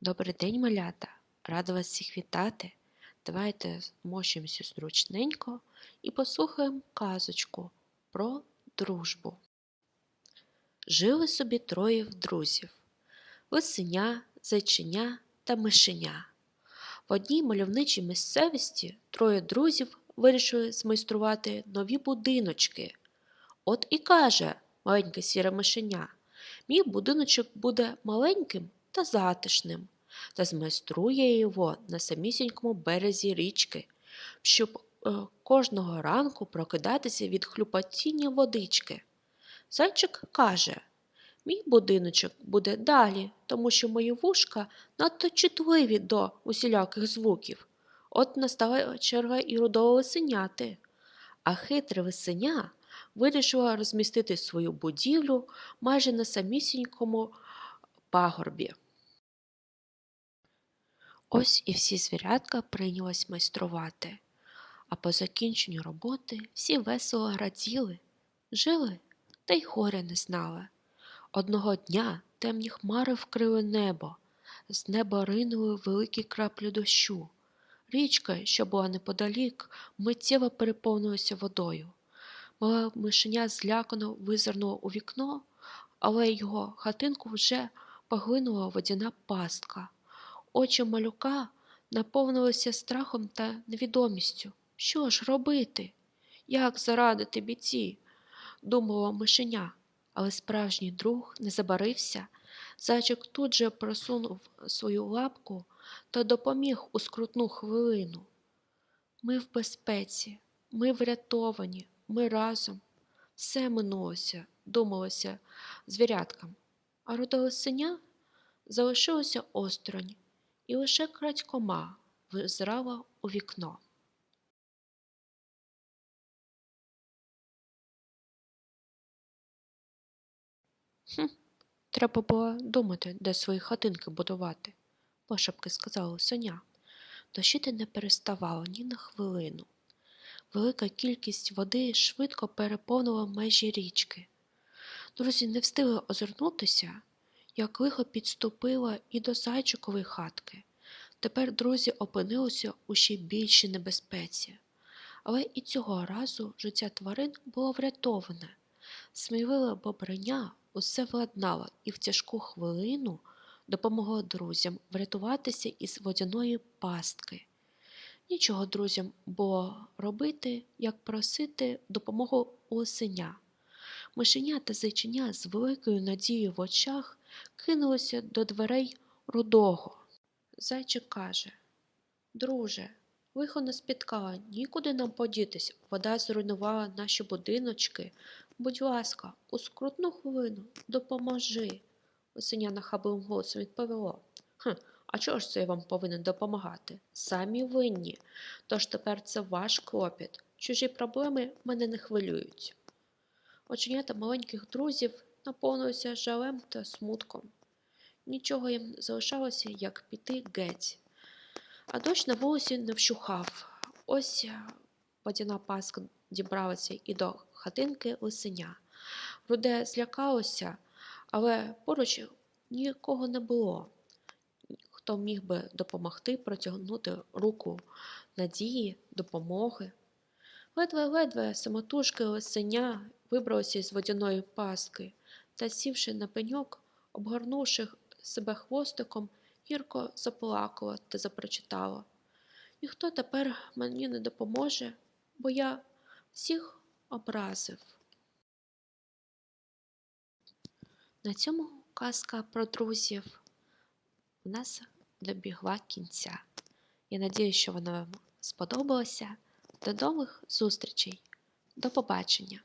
Добрий день, малята! Рада вас всіх вітати. Давайте змощуємося зручненько і послухаємо казочку про дружбу. Жили собі троє друзів лисеня, зайченя та мишеня. В одній мальовничій місцевості троє друзів вирішили змайструвати нові будиночки. От і каже маленьке сіре мишеня, мій будиночок буде маленьким та затишним, та змайструє його на самісінькому березі річки, щоб е, кожного ранку прокидатися від хлюпотіння водички. Зайчик каже, мій будиночок буде далі, тому що мої вушка надто чутливі до усіляких звуків. От настала черга і рудого лисеняти. А хитре лисеня вирішила розмістити свою будівлю майже на самісінькому пагорбі. Ось і всі звірятка прийнялись майструвати, а по закінченню роботи всі весело раділи, жили та й горя не знали. Одного дня темні хмари вкрили небо, з неба ринули великі краплі дощу. Річка, що була неподалік, миттєво переповнилася водою. Мале мишеня злякано визирнуло у вікно, але його хатинку вже поглинула водяна пастка. Очі малюка наповнилися страхом та невідомістю. Що ж робити? Як зарадити біці? думало мишеня, але справжній друг не забарився. Зайчик тут же просунув свою лапку та допоміг у скрутну хвилину. Ми в безпеці, ми врятовані, ми разом. Все минулося, думалося звіряткам, а родолисеня залишилося осторонь, і лише крадькома визирала у вікно. Хм, треба було думати, де свої хатинки будувати, пошепки сказала лисеня. Дощити не переставало ні на хвилину. Велика кількість води швидко переповнила межі річки. Друзі не встигли озирнутися, як лихо підступила і до зайчикової хатки. Тепер друзі опинилися у ще більшій небезпеці. Але і цього разу життя тварин було врятоване. Сміливе бобриня усе владнала і в тяжку хвилину допомогло друзям врятуватися із водяної пастки. Нічого друзям було робити, як просити допомогу у лисеня. Мишеня та зайчиня з великою надією в очах кинулися до дверей рудого. Зайчик каже Друже, лихо не спіткала, нікуди нам подітись. Вода зруйнувала наші будиночки. Будь ласка, у скрутну хвилину допоможи. Лисеня нахабливим голосом відповіло. Хм, а чого ж це я вам повинен допомагати? Самі винні. Тож тепер це ваш клопіт. Чужі проблеми мене не хвилюють. Оченята маленьких друзів наповнилися жалем та смутком. Нічого їм залишалося, як піти геть. А дощ на вулиці не вщухав. Ось водяна паска дібралася і до хатинки лисеня. Руде злякалося, але поруч нікого не було. Хто міг би допомогти протягнути руку надії, допомоги. Ледве-ледве самотужки лисеня вибралося з водяної паски та, сівши на пеньок, обгорнувши себе хвостиком, гірко заплакала та запрочитала. Ніхто тепер мені не допоможе, бо я всіх образив. На цьому казка про друзів у нас добігла кінця. Я надію, що вона вам сподобалася. До нових зустрічей. До побачення!